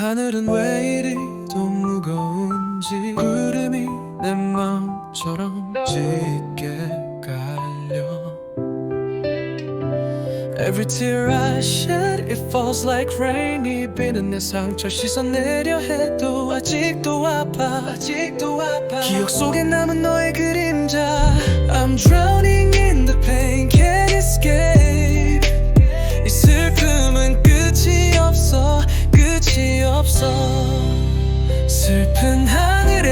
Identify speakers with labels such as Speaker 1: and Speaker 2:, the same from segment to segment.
Speaker 1: 하늘은 왜 이리 도 무거운지 구름이 내 마음처럼 짙게 깔려 Every tear I shed it falls like rain 이 비는 내 상처 씻어 내려 해도 아직도 아파 아직도 아파 기억 속에 남은 너의 그림자 I'm drowning in the pain can't escape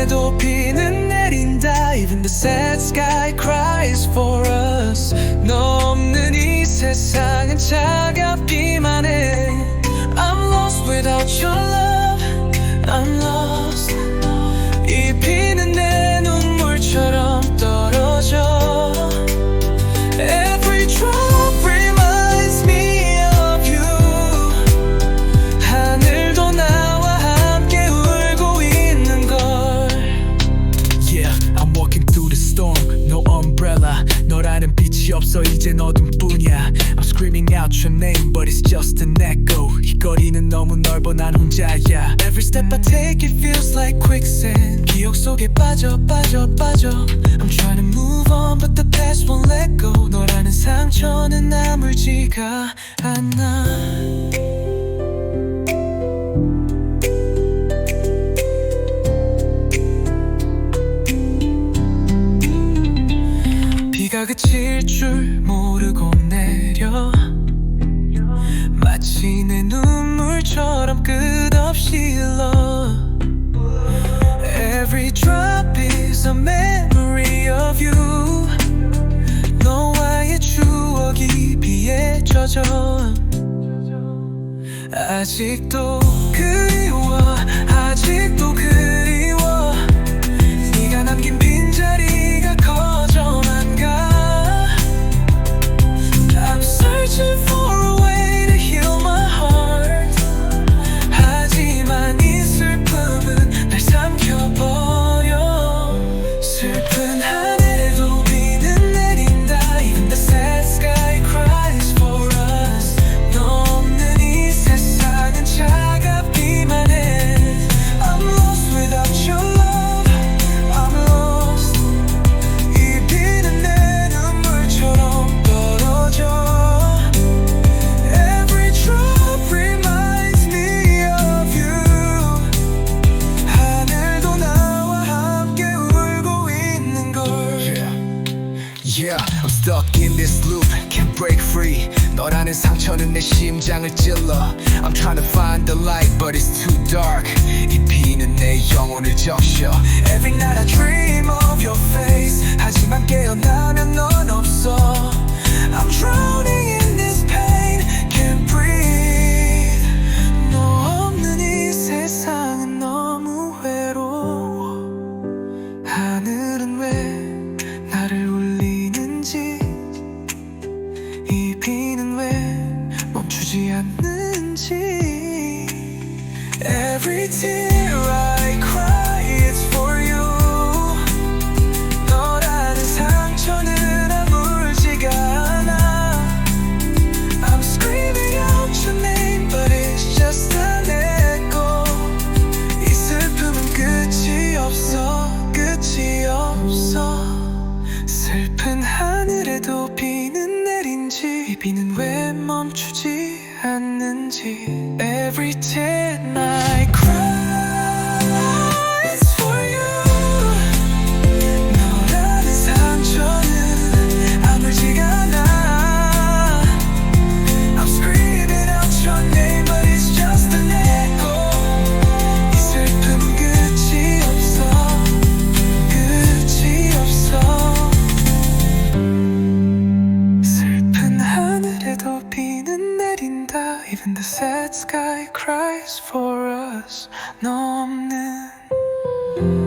Speaker 1: 하늘에도 비는 내린다 Even the sad sky cries for us 너 없는 이 세상은 차갑
Speaker 2: out your name, but it's just an echo. 이 거리는 너무 넓어 난 혼자야.
Speaker 1: Every step I take it feels like quicksand 기억 속에 빠져 빠져 빠져 I'm trying to move on but the past won't let go 너라는 상처는 아물지가 않아 비가 그칠 줄 모르고 내려 마치 내 눈물처럼 끝없이 흘러. Every drop is a memory of you. 너와의 추억이 비에 젖어 아직도 그리워 아직도 그리워
Speaker 2: stuck in this loop, can't break free. 너라는 상처는 내 심장을 찔러. I'm trying to find the light, but it's too dark. 이 비는 내 영혼을 적셔.
Speaker 1: Every night I dream of your face 멈추지 않는지 Every tear 내린다 Even the sad sky cries for us 너 없는